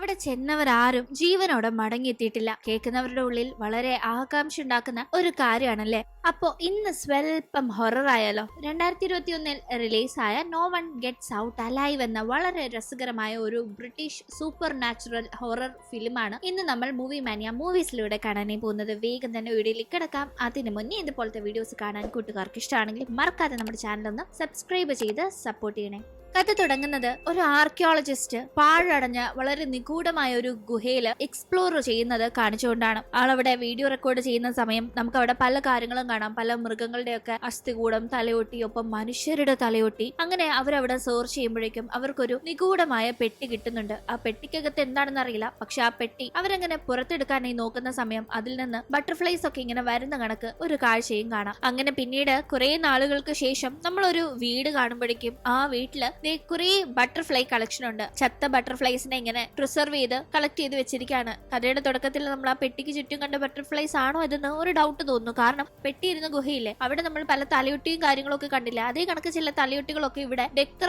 അവിടെ ചെന്നവരാരും ജീവനോടെ മടങ്ങിയെത്തിയിട്ടില്ല. കേൾക്കുന്നവരുടെ ഉള്ളിൽ വളരെ ആകാംക്ഷ ഉണ്ടാക്കുന്ന ഒരു കാര്യമാണല്ലേ? അപ്പോ ഇന്ന് സ്വൽപ്പം ഹൊറർ രണ്ടായിരത്തി ഇരുപത്തി ഒന്നിൽ റിലീസായ no one gets out alive എന്ന വളരെ രസകരമായ ഒരു ബ്രിട്ടീഷ് സൂപ്പർ നാച്ചുറൽ ഹൊറർ ഫിലിമാണ് ഇന്ന് നമ്മൾ മൂവി മാനിയ മൂവീസിലൂടെ കാണാനേ പോകുന്നത്. വേഗം തന്നെ വീഡിയോയിലേക്ക് കിടക്കാം. അതിന് മുന്നേ ഇതുപോലത്തെ വീഡിയോസ് കാണാൻ കൂട്ടുകാർക്ക് ഇഷ്ടമാണെങ്കിൽ മറക്കാതെ നമ്മുടെ ചാനൽ ഒന്ന് സബ്സ്ക്രൈബ് ചെയ്ത് സപ്പോർട്ട് ചെയ്യണേ. കഥ തുടങ്ങുന്നത് ഒരു ആർക്കിയോളജിസ്റ്റ് പാഴടഞ്ഞ വളരെ നിഗൂഢമായ ഒരു ഗുഹയിൽ എക്സ്പ്ലോർ ചെയ്യുന്നത് കാണിച്ചുകൊണ്ടാണ്. ആളവിടെ വീഡിയോ റെക്കോർഡ് ചെയ്യുന്ന സമയം നമുക്ക് അവിടെ പല കാര്യങ്ങളും കാണാം. പല മൃഗങ്ങളുടെയൊക്കെ അസ്ഥികൂടം തലയൊട്ടി ഒപ്പം മനുഷ്യരുടെ തലയൊട്ടി. അങ്ങനെ അവരവിടെ സെർച്ച് ചെയ്യുമ്പോഴേക്കും അവർക്കൊരു നിഗൂഢമായ പെട്ടി കിട്ടുന്നുണ്ട്. ആ പെട്ടിക്കകത്ത് എന്താണെന്ന് അറിയില്ല. പക്ഷെ ആ പെട്ടി അവരങ്ങനെ പുറത്തെടുക്കാനായി നോക്കുന്ന സമയം അതിൽ നിന്ന് ബട്ടർഫ്ലൈസ് ഒക്കെ ഇങ്ങനെ വരുന്ന കണക്ക് ഒരു കാഴ്ചയും കാണാം. അങ്ങനെ പിന്നീട് കുറെ നാളുകൾക്ക് ശേഷം നമ്മളൊരു വീട് കാണുമ്പോഴേക്കും ആ വീട്ടിൽ ദേ കുറെ ബട്ടർഫ്ലൈ കളക്ഷൻ ഉണ്ട്. ചത്ത ബട്ടർഫ്ലൈസിനെ ഇങ്ങനെ പ്രിസർവ് ചെയ്ത് കളക്ട് ചെയ്ത് വെച്ചിരിക്കുകയാണ് കഥയുടെ തുടക്കത്തിൽ നമ്മൾ ആ പെട്ടിക്ക് ചുറ്റും കണ്ട ബട്ടർഫ്ലൈസ് ആണോ ഇതെന്ന് ഒരു ഡൗട്ട് തോന്നുന്നു. കാരണം പെട്ടിയിരുന്ന ഗുഹയില്ലേ? അവിടെ നമ്മൾ പല തലയൊട്ടിയും കാര്യങ്ങളൊക്കെ കണ്ടില്ല? അതേ കണക്ക് ചില തലയൊട്ടികളൊക്കെ ഇവിടെ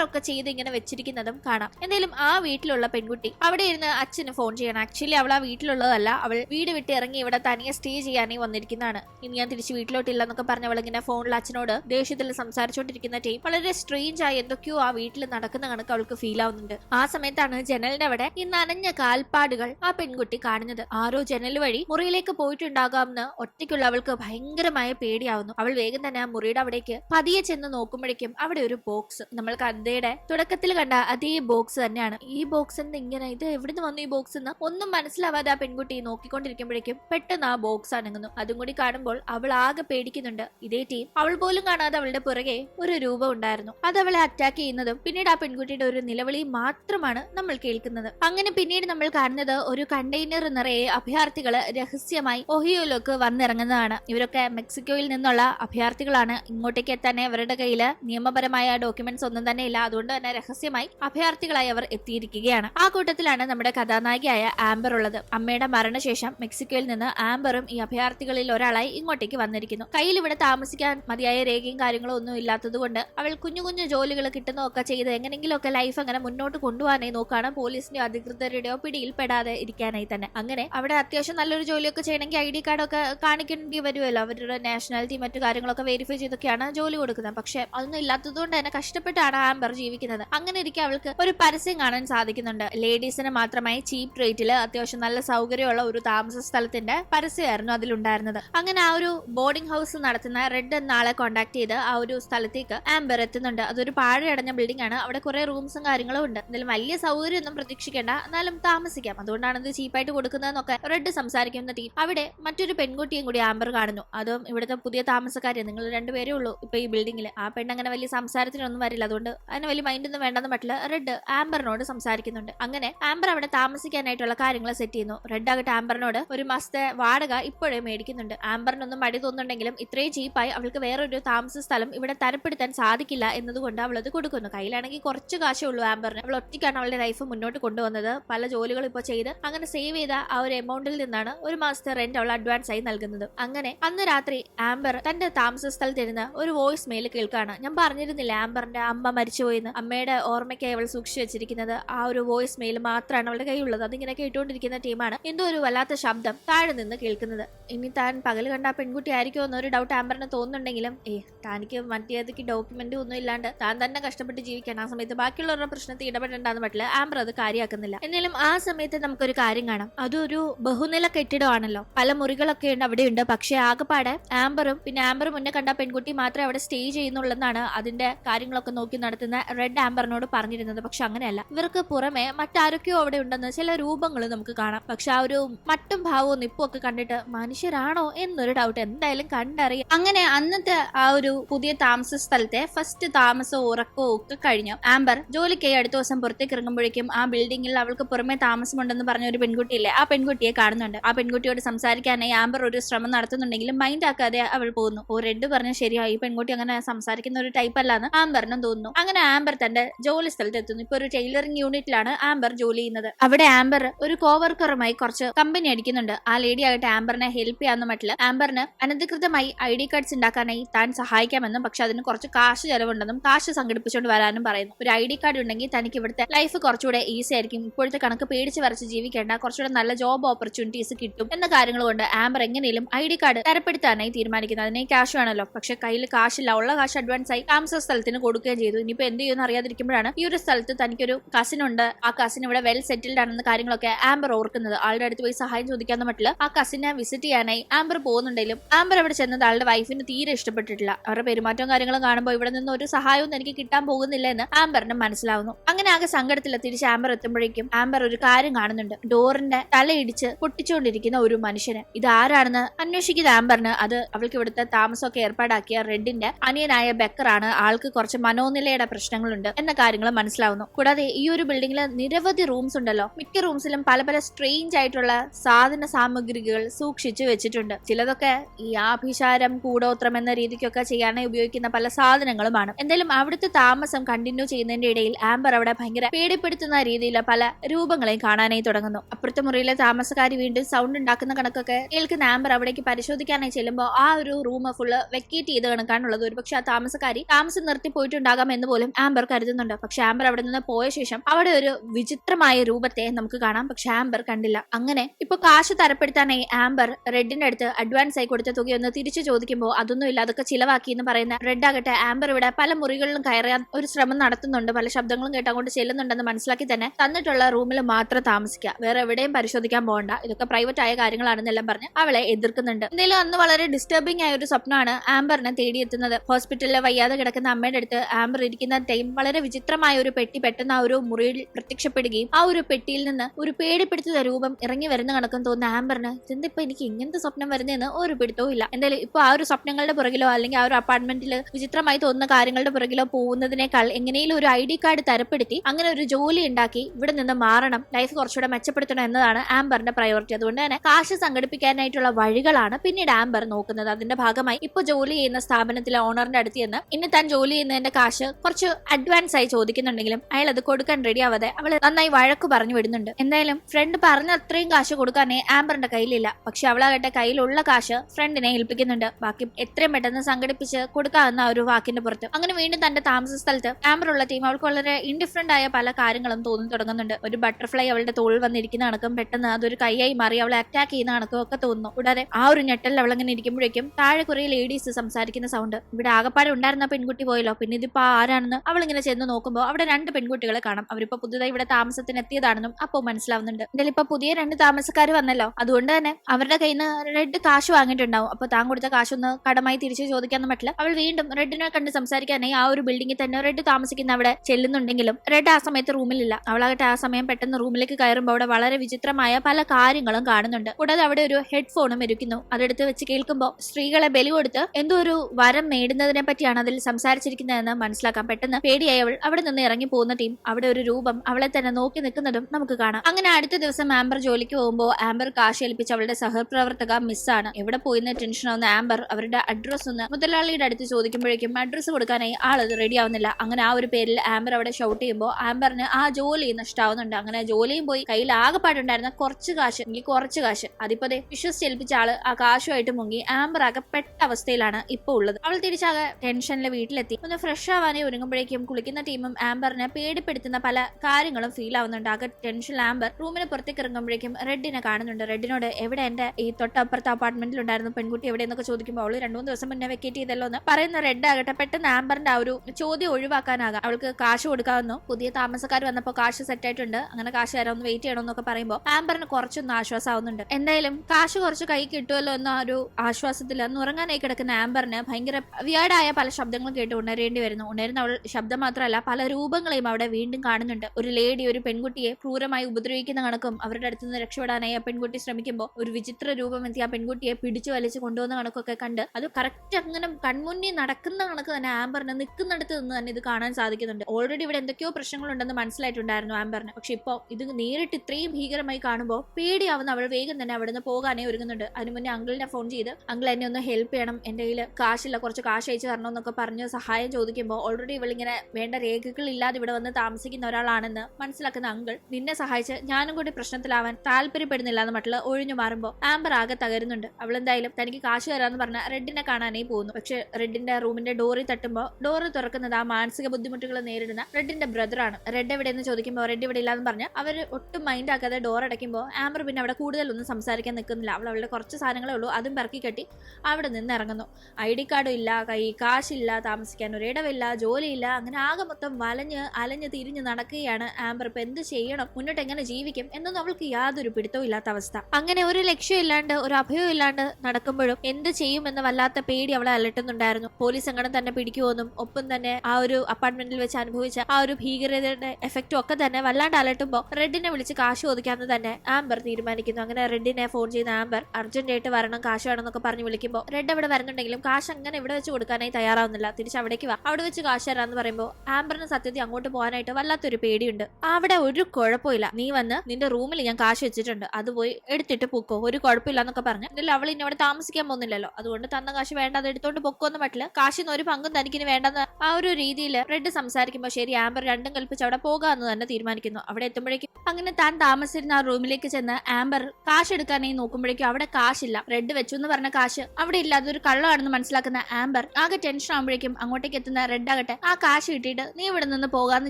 ഒക്കെ ചെയ്ത് ഇങ്ങനെ വെച്ചിരിക്കുന്നതും കാണാം. എന്തായാലും ആ വീട്ടിലുള്ള പെൺകുട്ടി അവിടെ ഇരുന്ന് അച്ഛന് ഫോൺ ചെയ്യണം. ആക്ച്വലി അവൾ ആ വീട്ടിലുള്ളതല്ല. അവൾ വീട് വിട്ട് ഇറങ്ങി ഇവിടെ തനിയെ സ്റ്റേ ചെയ്യാനേ വന്നിരിക്കുന്നതാണ്. ഇനി ഞാൻ തിരിച്ച് വീട്ടിലോട്ടില്ല എന്നൊക്കെ പറഞ്ഞ അവൾ ഇങ്ങനെ ഫോണിൽ അച്ഛനോട് ദേഷ്യത്തിൽ സംസാരിച്ചുകൊണ്ടിരിക്കുന്ന ടീം വളരെ സ്ട്രേഞ്ച് ആയി എന്തൊക്കെയോ ആ വീട്ടിൽ നടക്കുന്ന കണക്ക് അവൾക്ക് ഫീൽ ആവുന്നുണ്ട്. ആ സമയത്താണ് ജനലിന്റെ അവിടെ ഈ നനഞ്ഞ കാൽപ്പാടുകൾ ആ പെൺകുട്ടി കാണുന്നത്. ആരോ ജനൽ വഴി മുറിയിലേക്ക് പോയിട്ടുണ്ടാകാമെന്ന് ഒറ്റയ്ക്കുള്ള അവൾക്ക് ഭയങ്കരമായ പേടിയാവുന്നു. അവൾ വേഗം തന്നെ ആ മുറിയുടെ അവിടേക്ക് പതിയെ ചെന്ന് നോക്കുമ്പോഴേക്കും അവിടെ ഒരു ബോക്സ് നമ്മൾ കഥയുടെ തുടക്കത്തിൽ കണ്ട അതേ ബോക്സ് തന്നെയാണ്. ഈ ബോക്സ് എന്ന് ഇങ്ങനെ ഇത് എവിടുന്ന് വന്നു ഈ ബോക്സ് എന്ന് ഒന്നും മനസ്സിലാവാതെ ആ പെൺകുട്ടി നോക്കിക്കൊണ്ടിരിക്കുമ്പോഴേക്കും പെട്ടെന്ന് ആ ബോക്സ് അനങ്ങുന്നു. അതും കൂടി കാണുമ്പോൾ അവൾ ആകെ പേടിക്കുന്നുണ്ട്. ഇതേ ടീം അവൾ പോലും കാണാതെ അവളുടെ പുറകെ ഒരു രൂപം ഉണ്ടായിരുന്നു. അത് അവളെ അറ്റാക്ക് ചെയ്യുന്നതും പിന്നീട് ആ പെൺകുട്ടിയുടെ ഒരു നിലവിളി മാത്രമാണ് നമ്മൾ കേൾക്കുന്നത്. അങ്ങനെ പിന്നീട് നമ്മൾ കാണുന്നത് ഒരു കണ്ടെയ്നർ നിറയെ അഭയാർത്ഥികൾ രഹസ്യമായി ഒഹിയോയിലേക്ക് വന്നിറങ്ങുന്നതാണ്. ഇവരൊക്കെ മെക്സിക്കോയിൽ നിന്നുള്ള അഭയാർത്ഥികളാണ്. ഇങ്ങോട്ടേക്ക് എത്താൻ അവരുടെ കയ്യിൽ നിയമപരമായ ഡോക്യുമെന്റ്സ് ഒന്നും തന്നെ ഇല്ല. അതുകൊണ്ട് തന്നെ രഹസ്യമായി അഭയാർത്ഥികളായി അവർ എത്തിയിരിക്കുകയാണ്. ആ കൂട്ടത്തിലാണ് നമ്മുടെ കഥാനായികയായ ആംബർ ഉള്ളത്. അമ്മയുടെ മരണശേഷം മെക്സിക്കോയിൽ നിന്ന് ആംബറും ഈ അഭയാർത്ഥികളിൽ ഒരാളായി ഇങ്ങോട്ടേക്ക് വന്നിരിക്കുന്നു. കയ്യിൽ ഇവിടെ താമസിക്കാൻ മതിയായ രേഖയും കാര്യങ്ങളും ഒന്നും ഇല്ലാത്തത് കൊണ്ട് അവൾ കുഞ്ഞു കുഞ്ഞു ജോലികൾ കിട്ടുന്നതൊക്കെ ചെയ്ത് എങ്ങനെയെങ്കിലുമൊക്കെ ലൈഫ് അങ്ങനെ മുന്നോട്ട് കൊണ്ടുപോകാനായി നോക്കുകയാണ്. പോലീസിന്റെയോ അധികൃതരുടെയോ പിടിയിൽ പെടാതെ ഇരിക്കാനായി തന്നെ. അങ്ങനെ അവിടെ അത്യാവശ്യം നല്ലൊരു ജോലിയൊക്കെ ചെയ്യണമെങ്കിൽ ഐ ഡി കാർഡൊക്കെ കാണിക്കേണ്ടി വരുമല്ലോ. അവരുടെ നാഷണാലിറ്റി മറ്റു കാര്യങ്ങളൊക്കെ വെരിഫൈ ചെയ്തൊക്കെയാണ് ജോലി കൊടുക്കുന്നത്. പക്ഷെ അതൊന്നും ഇല്ലാത്തതുകൊണ്ട് തന്നെ കഷ്ടപ്പെട്ടാണ് ആംബർ ജീവിക്കുന്നത്. അങ്ങനെ ഇരിക്കെ അവൾക്ക് ഒരു പരസ്യം കാണാൻ സാധിക്കുന്നുണ്ട്. ലേഡീസിന് മാത്രമായി ചീപ്പ് റേറ്റിൽ അത്യാവശ്യം നല്ല സൗകര്യമുള്ള ഒരു താമസ സ്ഥലത്തിന്റെ പരസ്യമായിരുന്നു അതിലുണ്ടായിരുന്നത്. അങ്ങനെ ആ ഒരു ബോർഡിംഗ് ഹൗസ് നടത്തുന്ന റെഡ് എന്ന ആളെ കോൺടാക്ട് ചെയ്ത് ആ ഒരു സ്ഥലത്തേക്ക് ആംബർ എത്തുന്നുണ്ട്. അതൊരു പാഴടഞ്ഞ ബിൽഡിംഗ് ആണ്. അവിടെ കുറെ റൂംസും കാര്യങ്ങളും ഉണ്ട്. എന്നാലും വലിയ സൗകര്യമൊന്നും പ്രതീക്ഷിക്കേണ്ട. എന്നാലും താമസിക്കാം. അതുകൊണ്ടാണ് ഇത് ചീപ്പായിട്ട് കൊടുക്കുന്നതെന്നൊക്കെ റെഡ് സംസാരിക്കുന്ന ടീം അവിടെ മറ്റൊരു പെൺകുട്ടിയും കൂടി ആംബർ കാണുന്നു. അതും ഇവിടുത്തെ പുതിയ താമസക്കാരെ നിങ്ങൾ രണ്ടുപേരേ ഉള്ളൂ ഇപ്പൊ ഈ ബിൽഡിംഗിൽ ആ പെണ്ണ് അങ്ങനെ വലിയ സംസാരത്തിനൊന്നും വരില്ല. അതുകൊണ്ട് അതിന് വലിയ മൈൻഡൊന്നും വേണ്ടെന്ന് പറ്റില്ല റെഡ് ആംബറിനോട് സംസാരിക്കുന്നുണ്ട്. അങ്ങനെ ആംബർ അവിടെ താമസിക്കാനായിട്ടുള്ള കാര്യങ്ങൾ സെറ്റ് ചെയ്യുന്നു. റെഡ് ആകട്ടെ ആംബറിനോട് ഒരു മാസത്തെ വാടക ഇപ്പോഴേ മേടിക്കുന്നുണ്ട്. ആംബറിനൊന്നും മടി തോന്നുന്നുണ്ടെങ്കിലും ഇത്രയും ചീപ്പായി അവൾക്ക് വേറൊരു താമസ സ്ഥലം ഇവിടെ തരപ്പെടുത്താൻ സാധിക്കില്ല എന്നതുകൊണ്ട് അവൾ അത് കൊടുക്കുന്നു കയ്യിലാണെങ്കിൽ കുറച്ച് കാശേ ഉള്ളൂ ആംബറിന്. അവൾ ഒറ്റയ്ക്കാണ് അവളുടെ ലൈഫ് മുന്നോട്ട് കൊണ്ടുവന്നത്. പല ജോലികൾ ഇപ്പോൾ ചെയ്ത് അങ്ങനെ സേവ് ചെയ്ത ആ ഒരു എമൗണ്ടിൽ നിന്നാണ് ഒരു മാസത്തെ റെന്റ് അവൾ അഡ്വാൻസ് ആയി നൽകുന്നത്. അങ്ങനെ അന്ന് രാത്രി ആംബർ തന്റെ താമസ സ്ഥലത്തിരുന്ന് ഒരു വോയിസ് മെയിൽ കേൾക്കാണ് ഞാൻ പറഞ്ഞിരുന്നില്ല ആംബറിന്റെ അമ്മ മരിച്ചുപോയിന്ന്? അമ്മയുടെ ഓർമ്മയ്ക്കായി അവൾ സൂക്ഷിച്ചു വെച്ചിരിക്കുന്നത് ആ ഒരു വോയിസ് മെയിൽ മാത്രമാണ് അവളുടെ കയ്യിലുള്ളത്. അതിങ്ങനെ കേട്ടുകൊണ്ടിരിക്കുന്ന ടീമാണ് എന്തോ ഒരു വല്ലാത്ത ശബ്ദം താഴെ നിന്ന് കേൾക്കുന്നത്. ഇനി താൻ പകൽ കണ്ട ആ പെൺകുട്ടി ആയിരിക്കുമോ എന്നൊരു ഡൗട്ട് ആംബറിന് തോന്നുന്നുണ്ടെങ്കിലും ഏ താനിക്ക് മറ്റേതൊക്കെ ഡോക്യുമെന്റ് ഒന്നും ഇല്ലാണ്ട് താൻ തന്നെ കഷ്ടപ്പെട്ട് ആ സമയത്ത് ബാക്കിയുള്ളവരുടെ പ്രശ്നത്തിൽ ഇടപെടേണ്ടെന്ന് പറ്റില്ല ആംബർ അത് കാര്യമാക്കുന്നില്ല എന്നാലും ആ സമയത്ത് നമുക്കൊരു കാര്യം കാണാം. അതൊരു ബഹുനില കെട്ടിടമാണല്ലോ. പല മുറികളൊക്കെ ഉണ്ട് അവിടെ ഉണ്ട് പക്ഷെ ആകെപ്പാടെ ആംബറും പിന്നെ ആംബർ മുന്നേ കണ്ട പെൺകുട്ടി മാത്രമേ അവിടെ സ്റ്റേ ചെയ്യുന്നുള്ളെന്നാണ് അതിന്റെ കാര്യങ്ങളൊക്കെ നോക്കി നടത്തുന്ന റെഡ് ആംബറിനോട് പറഞ്ഞിരുന്നത്. പക്ഷെ അങ്ങനെയല്ല. ഇവർക്ക് പുറമെ മറ്റാരൊക്കെയോ അവിടെ ഉണ്ടെന്ന് ചില രൂപങ്ങൾ നമുക്ക് കാണാം. പക്ഷെ ആ ഒരു മട്ടും ഭാവവും നിപ്പും ഒക്കെ കണ്ടിട്ട് മനുഷ്യരാണോ എന്നൊരു ഡൗട്ട് എന്തായാലും കണ്ടറിയാം. അങ്ങനെ അന്നത്തെ ആ ഒരു പുതിയ താമസ സ്ഥലത്തെ ഫസ്റ്റ് താമസവും ഉറക്കവും ഒക്കെ കഴിഞ്ഞു. ആംബർ ജോലിക്കായി അടുത്ത ദിവസം പുറത്തേക്ക് ഇറങ്ങുമ്പോഴേക്കും ആ ബിൽഡിംഗിൽ അവൾക്ക് പുറമെ താമസമുണ്ടെന്ന് പറഞ്ഞ ഒരു പെൺകുട്ടിയില്ലേ ആ പെൺകുട്ടിയെ കാണുന്നുണ്ട്. ആ പെൺകുട്ടിയോട് സംസാരിക്കാനായി ആംബർ ഒരു ശ്രമം നടത്തുന്നുണ്ടെങ്കിലും മൈൻഡ് ആക്കാതെ അവൾ പോകുന്നു. ഓ റെഡ് പറഞ്ഞ ശരിയാ ഈ പെൺകുട്ടി അങ്ങനെ സംസാരിക്കുന്ന ഒരു ടൈപ്പ് അല്ലാന്ന് ആംബറിനും തോന്നുന്നു. അങ്ങനെ ആംബർ തന്റെ ജോലി സ്ഥലത്ത് എത്തുന്നു ഇപ്പൊ ഒരു ടൈലറിംഗ് യൂണിറ്റിലാണ് ആംബർ ജോലി ചെയ്യുന്നത്. അവിടെ ആംബർ ഒരു കോവർക്കറുമായി കുറച്ച് കമ്പനി അടിക്കുന്നുണ്ട്. ആ ലേഡി ആകട്ടെ ആംബറിനെ ഹെൽപ്പ് ചെയ്യാന്ന് മട്ടിൽ ആംബറിന് അനധികൃതമായി ഐ ഡി കാർഡ്സ് ഉണ്ടാക്കാനായി താൻ സഹായിക്കാമെന്നും പക്ഷെ അതിന് കുറച്ച് കാശ് ചെലവുണ്ടെന്നും കാശ് സംഘടിപ്പിച്ചുകൊണ്ട് വരാനും താനും പറയുന്നു. ഒരു ഐ ഡി കാർഡ് ഉണ്ടെങ്കിൽ തനിക്ക് ഇവിടുത്തെ ലൈഫ് കുറച്ചുകൂടെ ഈസി ആയിരിക്കും. ഇപ്പോഴത്തെ കണക്ക് പേടിച്ച് വരച്ച് ജീവിക്കേണ്ട കുറച്ചുകൂടെ നല്ല ജോബ് ഓപ്പർച്യൂണിറ്റീസ് കിട്ടും എന്ന കാര്യങ്ങൾ കൊണ്ട് ആംബർ എങ്ങനെയും ഐ ഡി കാർഡ് തരപ്പെടുത്താനായി തീരുമാനിക്കുന്നത്. അതിനെ ക്യാഷ് വേണമല്ലോ. പക്ഷെ കയ്യിൽ കാശില്ല. ഉള്ള കാശ് അഡ്വാൻസ് ആയി താമസ സ്ഥലത്തിന് കൊടുക്കുകയും ചെയ്തു. ഇനിയിപ്പോ എന്ത് ചെയ്യുമെന്ന് അറിയാതിരിക്കുമ്പോഴാണ് ഈ ഒരു സ്ഥലത്ത് തനിക്കൊരു കസിൻ ഉണ്ട്. ആ കസിൻ ഇവിടെ വെൽ സെറ്റിൽഡ് ആണെന്ന കാര്യങ്ങളൊക്കെ ആംബർ ഓർക്കുന്നത്. ആളുടെ അടുത്ത് പോയി സഹായം ചോദിക്കാന്ന് മട്ടിൽ ആ കസിനെ വിസിറ്റ് ചെയ്യാനായി ആംബർ പോകുന്നുണ്ടെങ്കിലും ആംബർ അവിടെ ചെന്നത് ആളുടെ വൈഫിന് തീരെ ഇഷ്ടപ്പെട്ടിട്ടില്ല. അവരുടെ പെരുമാറ്റവും കാര്യങ്ങളും കാണുമ്പോൾ ഇവിടെ നിന്ന് ഒരു സഹായവും എനിക്ക് കിട്ടാൻ പോകുന്നില്ല എന്ന് ആംബറിന് മനസ്സിലാവുന്നു. അങ്ങനെ ആകെ സങ്കടത്തില്ല തിരിച്ച് ആംബർ എത്തുമ്പോഴേക്കും ആംബർ ഒരു കാര്യം കാണുന്നുണ്ട്. ഡോറിന്റെ തലയിടിച്ച് പൊട്ടിച്ചുകൊണ്ടിരിക്കുന്ന ഒരു മനുഷ്യന്. ഇത് ആരാണെന്ന് അന്വേഷിക്കുന്ന ആംബറിന് അത് അവൾക്ക് ഇവിടുത്തെ താമസമൊക്കെ ഏർപ്പാടാക്കിയ റെഡിന്റെ അനിയനായ ബെക്കറാണ് ആൾക്ക് കുറച്ച് മനോനിലയുടെ പ്രശ്നങ്ങളുണ്ട് എന്ന കാര്യങ്ങൾ മനസ്സിലാവുന്നു. കൂടാതെ ഈ ഒരു ബിൽഡിംഗിൽ നിരവധി റൂംസ് ഉണ്ടല്ലോ. മിക്ക റൂംസിലും പല പല സ്ട്രെയിഞ്ച് ആയിട്ടുള്ള സാധന സാമഗ്രികൾ സൂക്ഷിച്ചു വെച്ചിട്ടുണ്ട്. ചിലതൊക്കെ ഈ ആഭിചാരം കൂടോത്രം എന്ന രീതിക്കൊക്കെ ചെയ്യാനായി ഉപയോഗിക്കുന്ന പല സാധനങ്ങളുമാണ്. എന്തായാലും അവിടുത്തെ താമസം കണ്ടിന്യൂ ചെയ്യുന്നതിന്റെ ഇടയിൽ ആംബർ അവിടെ ഭയങ്കര പേടിപ്പെടുത്തുന്ന രീതിയിൽ പല രൂപങ്ങളെയും കാണാനായി തുടങ്ങുന്നു. അപ്പുറത്തെ മുറിയിലെ താമസക്കാരി വീണ്ടും സൗണ്ട് ഉണ്ടാക്കുന്ന കണക്കൊക്കെ കേൾക്കുന്ന ആംബർ അവിടേക്ക് പരിശോധിക്കാനായി ചെല്ലുമ്പോൾ ആ ഒരു റൂം ഫുള്ള് വെക്കേറ്റ് ചെയ്ത് കണക്കാണുള്ളത്. ഒരു പക്ഷെ ആ താമസക്കാരി താമസം നിർത്തി പോയിട്ടുണ്ടാകാം എന്ന് പോലും ആംബർ കരുതുന്നുണ്ട്. പക്ഷെ ആംബർ അവിടെ നിന്ന് പോയ ശേഷം അവിടെ ഒരു വിചിത്രമായ രൂപത്തെ നമുക്ക് കാണാം. പക്ഷെ ആംബർ കണ്ടില്ല. അങ്ങനെ ഇപ്പൊ കാശ് തരപ്പെടുത്താനായി ആംബർ റെഡിന്റെ അടുത്ത് അഡ്വാൻസ് ആയി കൊടുത്ത തുകയൊന്ന് തിരിച്ചു ചോദിക്കുമ്പോൾ അതൊന്നും ഇല്ല അതൊക്കെ ചിലവാക്കി എന്ന് പറയുന്ന റെഡ് ആകട്ടെ. ആംബർ ഇവിടെ പല മുറികളിലും കയറാൻ ഒരു ശ്രമം നടത്തുന്നുണ്ട് പല ശബ്ദങ്ങളും കേട്ട് അങ്ങോട്ട് ചെല്ലുന്നുണ്ടെന്ന് മനസ്സിലാക്കി തന്നെ തന്നിട്ടുള്ള റൂമിൽ മാത്രം താമസിക്കുക. വേറെ എവിടെയും പരിശോധിക്കാൻ പോകണ്ട. ഇതൊക്കെ പ്രൈവറ്റ് ആയ കാര്യങ്ങളാണെന്നെല്ലാം പറഞ്ഞ് അവളെ എതിർക്കുന്നുണ്ട്. എന്തായാലും അന്ന് വളരെ ഡിസ്റ്റർബിംഗ് ആയ ഒരു സ്വപ്നമാണ് ആംബറിനെ തേടിയെത്തുന്നത്. ഹോസ്പിറ്റലിൽ വയ്യാതെ കിടക്കുന്ന അമ്മയുടെ അടുത്ത് ആംബർ ഇരിക്കുന്ന ടൈം വളരെ വിചിത്രമായ ഒരു പെട്ടി പെട്ടെന്ന് ആ ഒരു മുറിയിൽ പ്രത്യക്ഷപ്പെടുകയും ആ ഒരു പെട്ടിയിൽ നിന്ന് ഒരു പേടിപ്പെടുത്തുന്ന രൂപം ഇറങ്ങി വരുന്ന കണക്കും തോന്നുന്ന ആംബറിന് ഇതെന്തിപ്പോ എനിക്ക് ഇങ്ങനത്തെ സ്വപ്നം വരുന്നതെന്ന് ഒരു പിടുത്തവും ഇല്ല. എന്തായാലും ഇപ്പൊ ആ ഒരു സ്വപ്നങ്ങളുടെ പുറകിലോ അല്ലെങ്കിൽ ആ ഒരു അപ്പാർട്ട്മെന്റിൽ വിചിത്രമായി തോന്നുന്ന കാര്യങ്ങളുടെ പുറകിലോ പോകുന്നതിനേക്കാൾ എങ്ങനെയും ഒരു ഐ ഡി കാർഡ് തരപ്പെടുത്തി അങ്ങനെ ഒരു ജോലി ഉണ്ടാക്കി ഇവിടെ നിന്ന് മാറണം. ലൈഫ് കുറച്ചുകൂടെ മെച്ചപ്പെടുത്തണം എന്നതാണ് ആംബറിന്റെ പ്രയോറിറ്റി അതുകൊണ്ട് തന്നെ കാശ് സംഘടിപ്പിക്കാനായിട്ടുള്ള വഴികളാണ് പിന്നീട് ആംബർ നോക്കുന്നത്. അതിന്റെ ഭാഗമായി ഇപ്പൊ ജോലി ചെയ്യുന്ന സ്ഥാപനത്തിലെ ഓണറിന്റെ അടുത്ത് നിന്ന് ഇനി താൻ ജോലി ചെയ്യുന്നതിന്റെ കാശ് കുറച്ച് അഡ്വാൻസ് ആയി ചോദിക്കുന്നുണ്ടെങ്കിലും അയാൾ അത് കൊടുക്കാൻ റെഡി ആവാതെ അവൾ നന്നായി വഴക്ക് പറഞ്ഞു വിടുന്നുണ്ട്. എന്തായാലും ഫ്രണ്ട് പറഞ്ഞ അത്രയും കാശ് കൊടുക്കാനേ ആംബറിന്റെ കയ്യിലില്ല. പക്ഷെ അവളാകട്ടെ കയ്യിലുള്ള കാശ് ഫ്രണ്ടിനെ ഏൽപ്പിക്കുന്നുണ്ട്. ബാക്കി എത്രയും പെട്ടെന്ന് സംഘടിപ്പിച്ച് കൊടുക്കാവുന്ന ഒരു വാക്കിന്റെ പുറത്ത്. അങ്ങനെ വീണ്ടും തന്റെ താമസ സ്ഥലത്ത് ആംബർ ഉള്ള ടീം അവൾക്ക് വളരെ ഇൻഡിഫറന്റ് ആയ പല കാര്യങ്ങളും തോന്നി തുടങ്ങുന്നുണ്ട്. ഒരു ബട്ടർഫ്ലൈ അവളുടെ തോളിൽ വന്നിരിക്കുന്ന കണക്കും പെട്ടെന്ന് അതൊരു കൈയായി മാറി അവളെ അറ്റാക്ക് ചെയ്യുന്ന കണക്കും ഒക്കെ തോന്നുന്നു. കൂടാതെ ആ ഒരു ഞെട്ടൽ അവൾ അങ്ങനെ ഇരിക്കുമ്പോഴേക്കും താഴെ കുറെ ലേഡീസ് സംസാരിക്കുന്ന സൗണ്ട് ഇവിടെ ആകപ്പാടെ ഉണ്ടായിരുന്ന പെൺകുട്ടി പോയല്ലോ. പിന്നെ ഇതിപ്പോ ആരാണെന്ന് അവൾ ഇങ്ങനെ ചെന്ന് നോക്കുമ്പോൾ അവിടെ രണ്ട് പെൺകുട്ടികളെ കാണാം. അവരിപ്പോ പുതുതായി ഇവിടെ താമസത്തിന് എത്തിയതാണെന്നും അപ്പോൾ മനസ്സിലാവുന്നുണ്ട്. എന്തായാലും ഇപ്പൊ പുതിയ രണ്ട് താമസക്കാർ വന്നല്ലോ. അതുകൊണ്ട് തന്നെ അവരുടെ കയ്യിൽ നിന്ന് റെഡ് കാശ് വാങ്ങിയിട്ടുണ്ടാവും. അപ്പൊ താൻ കൊടുത്ത കാശൊന്ന് കടമായി തിരിച്ചു ചോദിക്കാൻ പറ്റില്ല. അവൾ വീണ്ടും റെഡിനെ കണ്ട് സംസാരിക്കാനായി ആ ഒരു ബിൽഡിംഗിൽ തന്നെ റെഡ് താമസിക്കുന്ന അവിടെ ചെല്ലുന്നുണ്ടെങ്കിലും റെഡ് ആ സമയത്ത് റൂമിലില്ല. അവളാകട്ടെ ആ സമയം പെട്ടെന്ന് റൂമിലേക്ക് കയറുമ്പോൾ അവിടെ വളരെ വിചിത്രമായ പല കാര്യങ്ങളും കാണുന്നുണ്ട്. കൂടാതെ അവിടെ ഒരു ഹെഡ്ഫോണും ഇരിക്കുന്നു അതെടുത്ത് വെച്ച് കേൾക്കുമ്പോൾ സ്ത്രീകളെ ബലി കൊടുത്ത് എന്തോ ഒരു വരം നേടുന്നതിനെ പറ്റിയാണ് അതിൽ സംസാരിച്ചിരിക്കുന്നതെന്ന് മനസ്സിലാക്കാം. പെട്ടെന്ന് പേടിയായി അവൾ അവിടെ നിന്ന് ഇറങ്ങി പോകുന്ന ടീം അവിടെ ഒരു രൂപം അവളെ തന്നെ നോക്കി നിൽക്കുന്നതും നമുക്ക് കാണാം. അങ്ങനെ അടുത്ത ദിവസം ആംബർ ജോലിക്ക് പോകുമ്പോൾ ആംബർ കാശ് ഏൽപ്പിച്ച അവളുടെ സഹപ്രവർത്തക മിസ്സാണ് എവിടെ പോയിന്ന് ടെൻഷൻ ആവുന്ന ആംബർ അവരുടെ അഡ്രസ് ഒന്ന് മുതലാളിയുടെ അടുത്ത് ചോദിക്കുമ്പോഴേക്കും അഡ്രസ് കൊടുക്കാനായി ആൾ റെഡി ആവുന്നില്ല. അങ്ങനെ ആ ഒരു പേരിൽ ആംബർ അവിടെ ഷൗട്ട് ചെയ്യുമ്പോൾ ആംബറിന് ആ ജോലി നഷ്ടാവുന്നുണ്ട്. അങ്ങനെ ജോലിയും പോയി. കയ്യിൽ ആകെപ്പാടുണ്ടായിരുന്ന കുറച്ച് കാശ് എങ്കിൽ കുറച്ച് കാശ്. അതിപ്പോ വിശ്വസിച്ചേൽപ്പിച്ച ആൾ ആ കാശുമായിട്ട് മുങ്ങി ആംബർ അകപ്പെട്ട അവസ്ഥയിലാണ് ഇപ്പോൾ ഉള്ളത്. അവൾ തിരിച്ചാകെ ടെൻഷനിൽ വീട്ടിലെത്തി. ഒന്ന് ഫ്രഷ് ആവാനേ ഒരുങ്ങുമ്പോഴേക്കും കുളിക്കുന്ന ടീമും ആംബറിനെ പേടിപ്പെടുത്തുന്ന പല കാര്യങ്ങളും ഫീൽ ആവുന്നുണ്ട്. ആകെ ടെൻഷൻ ആംബർ റൂമിന് പുറത്തേക്ക് ഇറങ്ങുമ്പോഴേക്കും റെഡിനെ കാണുന്നുണ്ട്. റെഡിനോട് എവിടെ എന്റെ ഈ തൊട്ടപ്പുറത്തെ അപ്പാർട്ട്മെന്റിൽ ഉണ്ടായിരുന്ന പെൺകുട്ടി എവിടെ എന്നൊക്കെ ചോദിക്കുമ്പോൾ അവൾ രണ്ടു മൂന്ന് ദിവസം മുന്നേ വെക്കേറ്റ് ചെയ്തല്ലോ എന്ന് പറയുന്ന റെഡ് ആകട്ടെ പെട്ടെന്ന് ആംബറിന്റെ ആ ഒരു ചോദ്യം ഒഴിവാക്കാനാകാം അവൾക്ക് കാശ് കൊടുക്കാമെന്നും പുതിയ താമസക്കാർ വന്നപ്പോൾ കാശ് സെറ്റ് ആയിട്ടുണ്ട്. അങ്ങനെ കാശ് തരാം ഒന്ന് വെയിറ്റ് ചെയ്യണം എന്നൊക്കെ പറയുമ്പോൾ ആംബറിന് കുറച്ചൊന്ന് ആശ്വാസമാവുന്നുണ്ട് എന്തായാലും കാശ് കുറച്ച് കൈ കിട്ടുമല്ലോ എന്ന ഒരു ആശ്വാസത്തിൽ അന്ന് ഉറങ്ങാനായി കിടക്കുന്ന ആംബറിന് ഭയങ്കര വിയാടായ പല ശബ്ദങ്ങളും കേട്ട് ഉണരേണ്ടി വരുന്നു. ഉണരുന്ന അവൾ ശബ്ദം മാത്രമല്ല പല രൂപങ്ങളെയും അവിടെ വീണ്ടും കാണുന്നുണ്ട്. ഒരു ലേഡി ഒരു പെൺകുട്ടിയെ ക്രൂരമായി ഉപദ്രവിക്കുന്ന കണക്കും അവരുടെ അടുത്ത് നിന്ന് രക്ഷപ്പെടാനായി ആ പെൺകുട്ടി ശ്രമിക്കുമ്പോൾ ഒരു വിചിത്ര രൂപം എത്തി ആ പെൺകുട്ടിയെ പിടിച്ചു വലിച്ചു കൊണ്ടുവന്ന കണക്കൊക്കെ കണ്ട് അത് കറക്റ്റ് അങ്ങനെ കൺമുന്നിൽ നടക്കുന്ന കണക്ക് തന്നെ ആംബറിന് നിൽക്കുന്നിടത്ത് നിന്ന് തന്നെ ഇത് കാണാൻ സാധിക്കുന്നുണ്ട്. ഓൾറെഡി ഇവിടെ എന്തൊക്കെയോ പ്രശ്നങ്ങൾ പ്രശ്നങ്ങളുണ്ടെന്ന് മനസ്സിലായിട്ടുണ്ടായിരുന്നു ആംബറിന് പക്ഷെ ഇപ്പോൾ ഇത് നേരിട്ട് ഇത്രയും ഭീകരമായി കാണുമ്പോൾ പേടിയാവുന്ന അവൾ വേഗം തന്നെ അവിടെ നിന്ന് പോകാനേ ഒരുങ്ങുന്നുണ്ട്. അതിന് മുന്നേ അങ്കിളിനെ ഫോൺ ചെയ്ത് അങ്കിൾ എന്നെ ഒന്ന് ഹെൽപ്പ് ചെയ്യണം. എന്റെ കയ്യിൽ കാശില്ല. കുറച്ച് കാശ് അയച്ചു തരണം എന്നൊക്കെ പറഞ്ഞ് സഹായം ചോദിക്കുമ്പോൾ ഓൾറെഡി ഇവളിങ്ങനെ വേണ്ട രേഖകൾ ഇല്ലാതെ ഇവിടെ വന്ന് താമസിക്കുന്ന ഒരാളാണെന്ന് മനസ്സിലാക്കുന്ന അങ്കിൾ നിന്നെ സഹായിച്ച് ഞാനും കൂടി പ്രശ്നത്തിലാവാൻ താല്പര്യപ്പെടുന്നില്ല എന്ന് മറ്റുള്ള ഒഴിഞ്ഞു മാറുമ്പോൾ ആംബർ ആകെ തകരുന്നുണ്ട്. അവൾ എന്തായാലും തനിക്ക് കാശ് തരാന്ന് പറഞ്ഞ റെഡിനെ കാണാനേ പോകുന്നു. പക്ഷെ റെഡിന്റെ റൂമിന്റെ ഡോറിൽ തട്ടുമ്പോൾ ഡോറ് തുറക്കുന്നത് ആ മാനസിക ബുദ്ധിമുട്ടുകൾ നേരിടുന്ന റെഡിന്റെ ബ്രദറാണ്. റെഡ് എവിടെ എന്ന് ചോദിക്കുമ്പോൾ റെഡ് ഇവിടെ ഇല്ലാന്ന് പറഞ്ഞ് അവർ ഒട്ടും മൈൻഡ് ആക്കാതെ ഡോർ അടയ്ക്കുമ്പോൾ ആംബർ പിന്നെ അവിടെ കൂടുതലൊന്നും സംസാരിക്കാൻ നിൽക്കുന്നില്ല അവൾ അവളുടെ കുറച്ച് സാധനങ്ങളേ ഉള്ളൂ അതും പെറുക്കി കെട്ടി അവിടെ നിന്ന് ഇറങ്ങുന്നു. ഐ ഡി കാർഡും ഇല്ല കൈ കാശില്ല താമസിക്കാൻ ഒരു ഇടവില്ല ജോലിയില്ല അങ്ങനെ ആകെ മൊത്തം വലഞ്ഞ് അലഞ്ഞ് തിരിഞ്ഞ് നടക്കുകയാണ് ആംബർ ഇപ്പൊ എന്ത് ചെയ്യണം? മുന്നോട്ട് എങ്ങനെ ജീവിക്കും? എന്നൊന്നും അവൾക്ക് യാതൊരു പിടുത്തവും ഇല്ലാത്ത അവസ്ഥ. അങ്ങനെ ഒരു ലക്ഷ്യം ഇല്ലാണ്ട് ഒരു അഭയം ഇല്ലാണ്ട് നടക്കുമ്പോഴും എന്ത് ചെയ്യുമെന്ന് വല്ലാത്ത പേടി അവളെ അലട്ടുന്നുണ്ടായിരുന്നു. പോലീസ് അങ്ങനെ തന്നെ പിടിക്കുമെന്നും ഒപ്പം തന്നെ ആ ഒരു അപ്പാർട്ട്മെന്റിൽ വെച്ച് അനുഭവിച്ച ആ ഒരു ഭീകരതയുടെ എഫക്റ്റും ഒക്കെ തന്നെ വല്ലാണ്ട് അലട്ടുമ്പോൾ റെഡിനെ വിളിച്ച് കാശ് ചോദിക്കാമെന്ന് തന്നെ ആംബർ തീരുമാനിക്കുന്നു. അങ്ങനെ റെഡിനെ ഫോൺ ചെയ്യുന്ന ആംബർ അർജന്റായിട്ട് വരണം കാശ് വേണം എന്നൊക്കെ പറഞ്ഞ് വിളിക്കുമ്പോൾ റെഡ് അവിടെ വരുന്നുണ്ടെങ്കിലും കാശ് അങ്ങനെ ഇവിടെ വെച്ച് കൊടുക്കാനായി തയ്യാറാവുന്നില്ല. തിരിച്ച് അവിടേക്ക് വാ. അവിടെ വെച്ച് കാശ് തരാന്ന് പറയുമ്പോൾ ആംബറിന് സത്യത്തിൽ അങ്ങോട്ട് പോകാനായിട്ട് വല്ലാത്തൊരു പേടിയുണ്ട്. അവിടെ ഒരു കുഴപ്പമില്ല. നീ വന്ന് നിന്റെ റൂമിൽ ഞാൻ കാശ് വെച്ചിട്ടുണ്ട്. അത് പോയി എടുത്തിട്ട് പൊക്കോ. ഒരു കുഴപ്പമില്ല എന്നൊക്കെ പറഞ്ഞു. എന്നാലും അവൾ ഇനി അവിടെ താമസിക്കാൻ പോകുന്നില്ലല്ലോ. അതുകൊണ്ട് തന്ന കാശ് വേണ്ട അത് എടുത്തോണ്ട് പൊക്കോന്ന് പറ്റില്ല. കാശിന്ന് ഒരു പങ്കും തനിക്കിന് വേണ്ടെന്ന് ആ ഒരു രീതിയിൽ റെഡ് സംസാരിക്കുമ്പോൾ ശരി ആംബർ രണ്ടും കൽപ്പിച്ച് അവിടെ പോകാമെന്ന് തന്നെ തീരുമാനിക്കുന്നു. അവിടെ എത്തുമ്പോഴേക്കും അങ്ങനെ താൻ താമസിച്ചിരുന്ന ആ റൂമിലേക്ക് ചെന്ന് ആംബർ കാശ് എടുക്കാനായി നോക്കുമ്പോഴേക്കും അവിടെ കാശില്ല. റെഡ് വെച്ചു എന്ന് പറഞ്ഞ കാശ് അവിടെ ഇല്ല. അതൊരു കള്ളമാണെന്ന് മനസ്സിലാക്കുന്ന ആംബർ ആകെ ടെൻഷൻ ആകുമ്പോഴേക്കും അങ്ങോട്ടേക്ക് എത്തുന്ന റെഡ് ആകട്ടെ ആ കാശ് കിട്ടിയിട്ട് നീ ഇവിടെ നിന്ന് പോകാന്ന്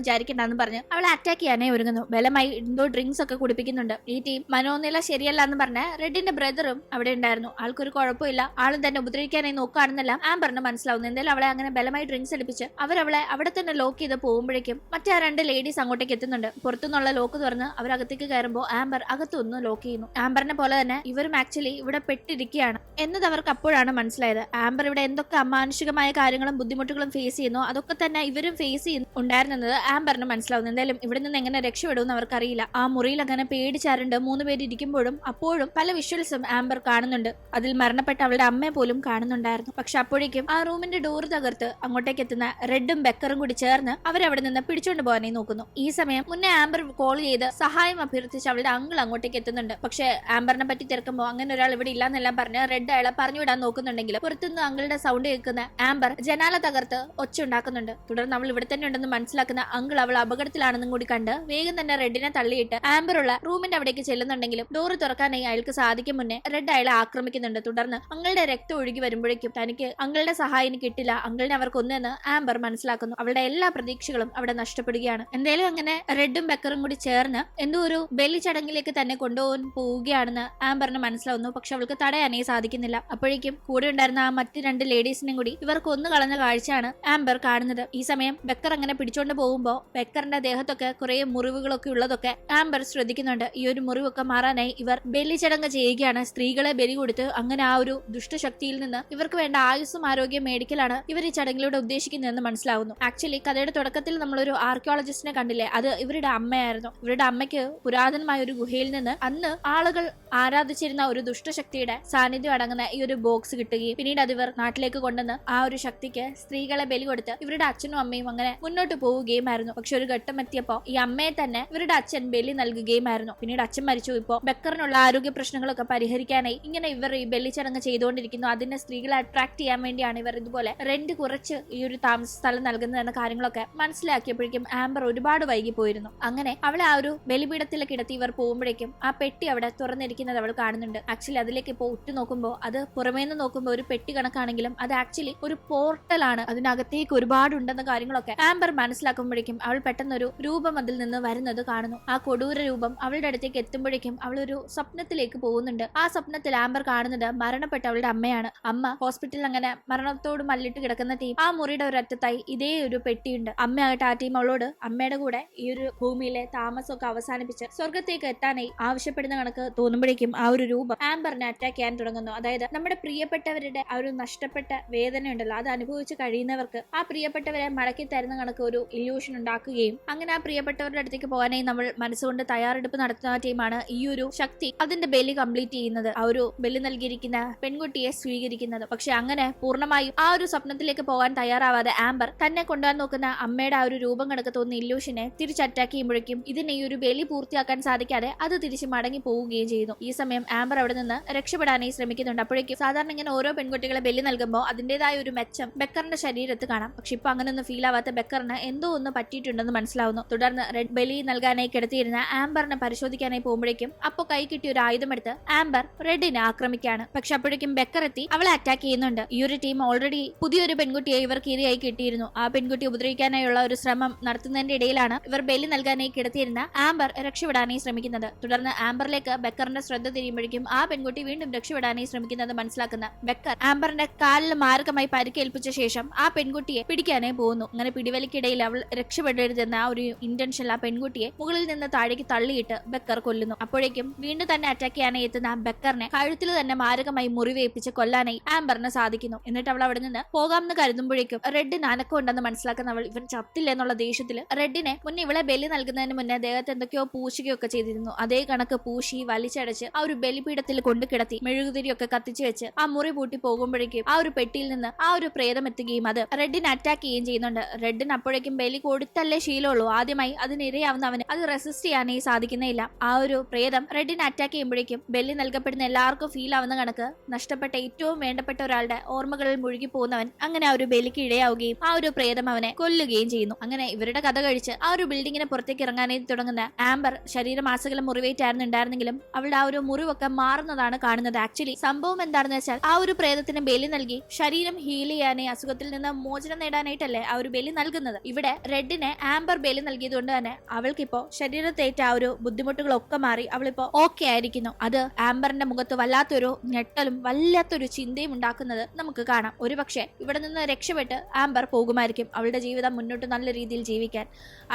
വിചാരിക്കണ്ടെന്ന് പറഞ്ഞ് അവളെ അറ്റാക്ക് ചെയ്യാനേ ഒരുങ്ങുന്നു. ബലമായി എന്തോ ഡ്രിങ്ക്സ് ഒക്കെ കുടിപ്പിക്കുന്നുണ്ട്. ഈ ടീം മനോനില ശരിയല്ല എന്ന് പറഞ്ഞ റെഡിന്റെ ബ്രദറും അവിടെ ഉണ്ടായിരുന്നു. ആൾക്കൊരു കുഴപ്പമില്ല. ആളും തന്നെ ഉപദ്രവിക്കാനായി നോക്കുകയാണെന്നെല്ലാം ആംബറിന് മനസ്സിലാവുന്നു. എന്തായാലും അവളെ അങ്ങനെ ബലമായി ഡ്രിങ്ക്സ് എടുപ്പിച്ച് അവരവളെ അവിടെ തന്നെ ലോക്ക് ചെയ്ത് പോകുമ്പോഴേക്കും മറ്റേ ആ രണ്ട് ലേഡീസ് അങ്ങോട്ടേക്ക് എത്തുന്നുണ്ട്. പുറത്തുനിന്നുള്ള ലോക്ക് തുറന്ന് അവരകത്തേക്ക് കയറുമ്പോൾ ആംബർ അകത്തൊന്ന് ലോക്ക് ചെയ്യുന്നു. ആംബറിനെ പോലെ തന്നെ ഇവരും ആക്ച്വലി ഇവിടെ പെട്ടിരിക്കുകയാണ് എന്നത് അവർക്ക് അപ്പോഴാണ് മനസ്സിലായത്. ആംബർ ഇവിടെ എന്തൊക്കെ അമാനുഷികമായ കാര്യങ്ങളും ബുദ്ധിമുട്ടുകളും ഫേസ് ചെയ്യുന്നു അതൊക്കെ തന്നെ ഇവരും ഫേസ് ചെയ്യുന്നു ഉണ്ടായിരുന്നത് ആംബറിന് മനസ്സിലാവുന്നു. എന്തായാലും ഇവിടെ നിന്ന് എങ്ങനെ രക്ഷപ്പെടുമെന്ന് അവർക്കറിയില്ല. ആ മുറിയിൽ അങ്ങനെ പേടിച്ചാറുണ്ട് മൂന്ന് പേര് ഇരിക്കുമ്പോഴും അപ്പോഴും പല വിഷ്വൽസും ആംബർ കാണുന്നുണ്ട്. അതിൽ മരണപ്പെട്ട അവളുടെ അമ്മയെ പോലും കാണുന്നുണ്ടായിരുന്നു. പക്ഷെ അപ്പോഴേക്കും ആ റൂമിന്റെ ഡോർ തകർത്ത് അങ്ങോട്ടേക്ക് എത്തുന്ന റെഡും ബെക്കറും കൂടി ചേർന്ന് അവരവിടെ നിന്ന് പിടിച്ചുകൊണ്ട് പോകാനായി നോക്കുന്നു. ഈ സമയം മുന്നേ ആംബർ കോൾ ചെയ്ത് സഹായം അഭ്യർത്ഥിച്ച് അവളുടെ അങ്കിൾ അങ്ങോട്ടേക്ക് എത്തുന്നുണ്ട്. പക്ഷെ ആംബറിനെ പറ്റി തിരക്കുമ്പോൾ അങ്ങനെ ഒരാൾ ഇവിടെ ഇല്ലാന്നെല്ലാം പറഞ്ഞ് റെഡ് അയാളെ പറഞ്ഞു വിടാൻ നോക്കുന്നുണ്ടെങ്കിൽ പുറത്തുനിന്ന് അങ്കിളുടെ സൗണ്ട് കേൾക്കുന്ന ആംബർ ജനാല തകർത്ത് ഒച്ച ഉണ്ടാക്കുന്നുണ്ട്. തുടർന്ന് അവൾ ഇവിടെ തന്നെ ഉണ്ടെന്ന് മനസ്സിലാക്കുന്ന അങ്കിൾ അവൾ അപകടത്തിലാണെന്നും കൂടി കണ്ട് വേഗം തന്നെ റെഡിനെ തള്ളിയിട്ട് ആംബറുള്ള റൂമിന്റെ അവിടേക്ക് ചെല്ലുന്നുണ്ടെങ്കിലും ഡോറ് തുറക്കാനായി അയാൾക്ക് സാധിക്കും മുന്നേ റെഡ് അയാളെ ആക്രമിക്കുന്നുണ്ട്. തുടർന്ന് അങ്ങളുടെ രക്തം ഒഴുകി വരുമ്പോഴേക്കും തനിക്ക് അങ്ങളുടെ സഹായം കിട്ടില്ല. അങ്കിളിനെ അവർക്കൊന്നെന്ന് ആംബർ മനസ്സിലാക്കുന്നു. അവളുടെ എല്ലാ പ്രതീക്ഷകളും അവിടെ നഷ്ടപ്പെടുകയാണ്. എന്തായാലും അങ്ങനെ റെഡും ബെക്കറും കൂടി ചേർന്ന് എന്തോ ഒരു ബലി ചടങ്ങിലേക്ക് തന്നെ കൊണ്ടുപോകാൻ പോവുകയാണെന്ന് ആംബറിന് മനസ്സിലാവുന്നു. പക്ഷെ അവൾക്ക് തടയാനേ സാധിക്കുന്നില്ല. അപ്പോഴേക്കും കൂടെ ഉണ്ടായിരുന്ന ആ മറ്റ് രണ്ട് ലേഡീസിനെയും കൂടി ഇവർക്ക് ഒന്ന് കളഞ്ഞ കാഴ്ചയാണ് ആംബർ കാണുന്നത്. ഈ സമയം ബെക്കർ അങ്ങനെ പിടിച്ചോണ്ട് പോകുമ്പോൾ ബെക്കറിന്റെ ദേഹത്തൊക്കെ കുറെ മുറിവുകളൊക്കെ ഉള്ളതൊക്കെ ആംബർ ശ്രദ്ധിക്കുന്നുണ്ട്. ഈ ഒരു മുറിവൊക്കെ മാറാനായി ഇവർ ബലി ചടങ്ങ് ചെയ്യുകയാണ്. സ്ത്രീകളെ ബലി കൊടുത്ത് അങ്ങനെ ആ ഒരു ദുഷ്ടശക്തിയിൽ നിന്ന് ഇവർക്ക് വേണ്ട ആയുസ്സും ആരോഗ്യം മേടിക്കലാണ് ഇവർ ഈ ചടങ്ങിലൂടെ ഉദ്ദേശിക്കുന്നതെന്ന് മനസ്സിലാവുന്നു. ആക്ച്വലി കഥയുടെ തുടക്കത്തിൽ നമ്മളൊരു ആർക്കിയോളജിസ്റ്റിനെ കണ്ടില്ലേ? അത് ഇവരുടെ അമ്മയായിരുന്നു. ഇവരുടെ അമ്മയ്ക്ക് പുരാതനമായ ഒരു ഗുഹയിൽ നിന്ന് അന്ന് ആളുകൾ ആരാധിച്ചിരുന്ന ഒരു ദുഷ്ടശക്തിയുടെ സാന്നിധ്യം അടങ്ങുന്ന ഈ ഒരു ബോക്സ് കിട്ടുകയും പിന്നീട് അത് ഇവർ നാട്ടിലേക്ക് കൊണ്ടുവന്ന് ആ ഒരു ശക്തിക്ക് സ്ത്രീകളെ ബലി കൊടുത്ത് ഇവരുടെ അച്ഛനും അമ്മയും അങ്ങനെ മുന്നോട്ട് പോവുകയുമായിരുന്നു. പക്ഷെ ഒരു ഘട്ടം എത്തിയപ്പോ ഈ അമ്മയെ തന്നെ ഇവരുടെ അച്ഛൻ ബലി നൽകുകയുമായിരുന്നു. പിന്നീട് അച്ഛൻ മരിച്ചു. ഇപ്പോ ബക്കറിനുള്ള ആരോഗ്യ പ്രശ്നങ്ങളൊക്കെ പരിഹരിക്കാനായി ഇങ്ങനെ ഇവർ ഈ ബലി ചടങ്ങ് ചെയ്തുകൊണ്ടിരിക്കുന്നു. അതിനെ സ്ത്രീകളെ അട്രാക്ട് ചെയ്യാൻ വേണ്ടിയാണ് ഇവർ ഇതുപോലെ റെന്റ് കുറച്ച് ഈ ഒരു താമസ സ്ഥലം നൽകുന്നത്. എന്ന കാര്യങ്ങളൊക്കെ മനസ്സിലാക്കിയപ്പോഴേക്കും ആംബർ ഒരുപാട് വൈകി പോയിരുന്നു അങ്ങനെ അവളെ ആ ഒരു ബലിപീഠത്തിലേക്ക് കിടത്തി ഇവർ പോകുമ്പോഴേക്കും ആ പെട്ടി അവിടെ തുറന്നിരിക്കുന്നത് അവൾ കാണുന്നുണ്ട്. ആക്ച്വലി അതിലേക്ക് ഇപ്പോൾ ഉറ്റു നോക്കുമ്പോൾ അത് പുറമേ നിന്ന് നോക്കുമ്പോൾ ഒരു പെട്ടി കണക്കാണെങ്കിലും അത് ആക്ച്വലി ഒരു പോർട്ടലാണ് അതിനകത്തേക്ക് ഒരുപാട് ഉണ്ടെന്ന കാര്യങ്ങളൊക്കെ ആംബർ മനസ്സിലാക്കുമ്പോഴേക്കും അവൾ പെട്ടെന്ന് ഒരു രൂപം അതിൽ നിന്ന് വരുന്നത് കാണുന്നു. ആ കൊടൂര രൂപം അവളുടെ അടുത്തേക്ക് എത്തുമ്പോഴേക്കും അവൾ ഒരു സ്വപ്നത്തിലേക്ക് പോകുന്നുണ്ട്. ആ സ്വപ്നത്തിൽ ആംബർ കാണുന്നത് മരണപ്പെട്ട അവളുടെ അമ്മയാണ്. അമ്മ ഹോസ്പിറ്റലിൽ അങ്ങനെ മരണത്തോട് മല്ലിട്ട് കിടക്കുന്ന ടീം ആ മുറിയുടെ ഒരറ്റത്തായി ഇതേ പെട്ടിയുണ്ട്. അമ്മയാകട്ടെ ആ ടീം അവളോട് അമ്മയുടെ കൂടെ ഈ ഒരു ഭൂമിയിലെ താമസമൊക്കെ അവസാനിപ്പിച്ച് സ്വർഗത്തേക്ക് എത്താനായി ആവശ്യപ്പെടുന്ന കണക്ക് തോന്നുമ്പോഴേക്കും ആ ഒരു രൂപം ആംബറിനെ അറ്റാക്ക് ചെയ്യാൻ തുടങ്ങുന്നു. അതായത് നമ്മുടെ പ്രിയപ്പെട്ടവരുടെ ആ ഒരു നഷ്ടപ്പെട്ട വേദന ഉണ്ടല്ലോ അത് അനുഭവിച്ച് കഴിയുന്നവർക്ക് ആ പ്രിയപ്പെട്ടവരെ മടക്കി തരുന്ന കണക്ക് ഒരു ഇല്യൂഷൻ ഉണ്ടാക്കുകയും അങ്ങനെ ആ പ്രിയപ്പെട്ടവരുടെ അടുത്തേക്ക് പോകാനായി നമ്മൾ മനസ്സുകൊണ്ട് തയ്യാറെടുപ്പ് നടത്തുന്ന ടീമാണ് ഈ ഒരു ശക്തി. അതിന്റെ ബലി കംപ്ലീറ്റ് ചെയ്യുന്നത് ആ ഒരു ബലി നൽകിയിരിക്കുന്ന പെൺകുട്ടിയെ സ്വീകരിക്കുന്നത്. പക്ഷെ അങ്ങനെ പൂർണമായും ആ ഒരു സ്വപ്നത്തിലേക്ക് പോകാൻ തയ്യാറാവാതെ ആംബർ തന്നെ കൊണ്ടുപോകാൻ നോക്കുന്ന അമ്മയുടെ ആ ഒരു രൂപം കണക്ക് തോന്നുന്ന ഇല്ലൂഷിനെ തിരിച്ച് അറ്റാക്ക് ചെയ്യുമ്പോഴേക്കും ഇതിനെ ഈ ഒരു ബലി പൂർത്തിയാക്കാൻ സാധിക്കാതെ അത് തിരിച്ച് മടങ്ങി പോവുകയും ചെയ്യുന്നു. ഈ സമയം ആംബർ അവിടെ നിന്ന് രക്ഷപ്പെടാനായി ശ്രമിക്കുന്നുണ്ട്. അപ്പോഴേക്കും സാധാരണ ഇങ്ങനെ ഓരോ പെൺകുട്ടികളെ ബലി നൽകുമ്പോൾ അതിന്റേതായ ഒരു മെച്ചം ബെക്കറിന്റെ ശരീരത്ത് കാണാം. പക്ഷെ ഇപ്പൊ അങ്ങനൊന്നും ഫീൽ ആവാത്ത ബെക്കറിന് എന്തോ ഒന്ന് പറ്റിയിട്ടുണ്ടെന്ന് മനസ്സിലാവുന്നു. തുടർന്ന് റെഡ് ബലി നൽകാനായി കിടത്തിയിരുന്ന ആംബറിനെ പരിശോധിക്കാനായി പോകുമ്പോഴേക്കും അപ്പൊ കൈ കിട്ടിയ ഒരു ആയുധമെടുത്ത് ആംബർ റെഡിനെ ആക്രമിക്കുകയാണ്. പക്ഷെ അപ്പോഴേക്കും ബെക്കർ എത്തി അവളെ അറ്റാക്ക് ചെയ്യുന്നുണ്ട്. ഈ ഒരു ടീം ഓൾറെഡി പുതിയൊരു പെൺകുട്ടിയെ ഇവർക്ക് ഇരയായി കിട്ടിയിരുന്നു. ആ പെൺകുട്ടി പെൺകുട്ടി ഉപദ്രവിക്കാനായുള്ള ഒരു ശ്രമം നടത്തുന്നതിന്റെ ഇടയിലാണ് ഇവർ ബലി നൽകാനായി കിടത്തിയിരുന്ന ആംബർ രക്ഷപ്പെടാനായി ശ്രമിക്കുന്നത്. തുടർന്ന് ആംബറിലേക്ക് ബക്കറിന്റെ ശ്രദ്ധ തിരിയുമ്പോഴേക്കും ആ പെൺകുട്ടി വീണ്ടും രക്ഷപ്പെടാനായി ശ്രമിക്കുന്നത് മനസ്സിലാക്കുന്ന ബക്കർ ആംബറിന്റെ കാലിൽ മാരകമായി പരിക്കേൽപ്പിച്ച ശേഷം ആ പെൺകുട്ടിയെ പിടിക്കാനായി പോകുന്നു. അങ്ങനെ പിടിവലിക്കിടയിൽ അവൾ രക്ഷപ്പെടരുതെന്ന ആ ഒരു ഇന്റൻഷൻ ആ പെൺകുട്ടിയെ മുകളിൽ നിന്ന് താഴേക്ക് തള്ളിയിട്ട് ബക്കർ കൊല്ലുന്നു. അപ്പോഴേക്കും വീണ്ടും തന്നെ അറ്റാക്ക് ചെയ്യാനായി എത്തുന്ന ബക്കറിനെ കഴുത്തിൽ തന്നെ മാരകമായി മുറിവേൽപ്പിച്ച് കൊല്ലാനായി ആംബറിന് സാധിക്കുന്നു. എന്നിട്ട് അവൾ അവിടെ നിന്ന് പോകാമെന്ന് കരുതുമ്പോഴേക്കും റെഡ് നനക്കുണ്ടെന്ന് അനക്കമുണ്ടെന്ന് മനസ്സിലാക്കുന്ന അവൾ ഇവൻ ചത്തില്ല എന്നുള്ള ദേഷ്യത്തിൽ റെഡിനെ മുന്നേ ഇവളെ ബലി നൽകുന്നതിന് മുന്നേ ദേഹത്തെ എന്തൊക്കെയോ പൂശുകയൊക്കെ ചെയ്തിരുന്നു. അതേ കണക്ക് പൂശി വലിച്ചടച്ച് ആ ഒരു ബലിപീഠത്തിൽ കൊണ്ടു കിടത്തി മെഴുകുതിരിയൊക്കെ കത്തിച്ചു വെച്ച് ആ മുറി പൂട്ടി പോകുമ്പോഴേക്കും ആ ഒരു പെട്ടിയിൽ നിന്ന് ആ ഒരു പ്രേതം എത്തുകയും അത് റെഡിനെ അറ്റാക്ക് ചെയ്യുകയും ചെയ്യുന്നുണ്ട്. റെഡിന് അപ്പോഴേക്കും ബലി കൊടുത്തല്ലേ ശീലമുള്ളൂ. ആദ്യമായി അതിനിരയാവുന്ന അവന് അത് റെസിസ്റ്റ് ചെയ്യാനേ സാധിക്കുന്നില്ല ആ ഒരു പ്രേതം റെഡിനെ അറ്റാക്ക് ചെയ്യുമ്പോഴേക്കും ബലി നൽകപ്പെടുന്ന എല്ലാവർക്കും ഫീൽ ആവുന്ന കണക്ക് നഷ്ടപ്പെട്ട ഏറ്റവും വേണ്ടപ്പെട്ട ഒരാളുടെ ഓർമ്മകളിൽ മുഴുകി പോകുന്നവൻ അങ്ങനെ ആ ഒരു ബലിക്ക് ഇടയാവുകയും ആ ഒരു പ്രേതം അവനെ കൊല്ലുകയും ചെയ്യുന്നു. അങ്ങനെ ഇവരുടെ കഥ കഴിച്ച് ആ ഒരു ബിൽഡിങ്ങിന് പുറത്തേക്ക് ഇറങ്ങാനായി തുടങ്ങുന്ന ആംബർ ശരീരമാസകലം മുറിവേറ്റായിരുന്നു ഉണ്ടായിരുന്നെങ്കിലും അവളുടെ ആ ഒരു മുറിവൊക്കെ മാറുന്നതാണ് കാണുന്നത്. ആക്ച്വലി സംഭവം എന്താണെന്ന് വെച്ചാൽ ആ ഒരു പ്രേതത്തിന് ബലി നൽകി ശരീരം ഹീൽ ചെയ്യാനേ അസുഖത്തിൽ നിന്ന് മോചനം നേടാനായിട്ടല്ലേ ആ ഒരു ബലി നൽകുന്നത്. ഇവിടെ റെഡിനെ ആംബർ ബലി നൽകിയത് കൊണ്ട് തന്നെ അവൾക്കിപ്പോ ശരീരത്തേറ്റ ആ ഒരു ബുദ്ധിമുട്ടുകളൊക്കെ മാറി അവളിപ്പോ ഓക്കെ ആയിരിക്കുന്നു. അത് ആംബറിന്റെ മുഖത്ത് വല്ലാത്തൊരു ഞെട്ടലും വല്ലാത്തൊരു ചിന്തയും ഉണ്ടാക്കുന്നത് നമുക്ക് കാണാം. ഒരുപക്ഷെ ഇവിടെ നിന്ന് രക്ഷപ്പെട്ട് ആംബർ പോകുമായിരിക്കും. അവളുടെ ജീവിതം മുന്നോട്ട് നല്ല രീതിയിൽ ജീവിക്കാൻ.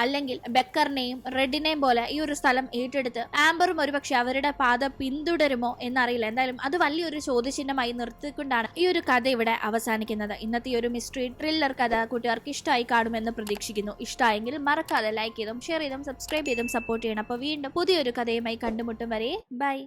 അല്ലെങ്കിൽ ബെക്കറിനെയും റെഡിനെയും പോലെ ഈ ഒരു സ്ഥലം ഏറ്റെടുത്ത് ആംബറും ഒരുപക്ഷെ അവരുടെ പാത പിന്തുടരുമോ എന്നറിയില്ല. എന്തായാലും അത് വലിയൊരു ചോദ്യചിഹ്നമായി നിർത്തിക്കൊണ്ടാണ് ഈ ഒരു കഥ ഇവിടെ അവസാനിക്കുന്നത്. ഇന്നത്തെ ഒരു മിസ്റ്ററി ത്രില്ലർ കഥ കൂട്ടുകാർക്ക് ഇഷ്ടമായി കാണുമെന്ന് പ്രതീക്ഷിക്കുന്നു. ഇഷ്ടമായെങ്കിൽ മറക്കാതെ ലൈക്ക് ചെയ്തും ഷെയർ ചെയ്തും സബ്സ്ക്രൈബ് ചെയ്തും സപ്പോർട്ട് ചെയ്യണം. അപ്പോൾ വീണ്ടും പുതിയൊരു കഥയുമായി കണ്ടുമുട്ടും വരെ. ബൈ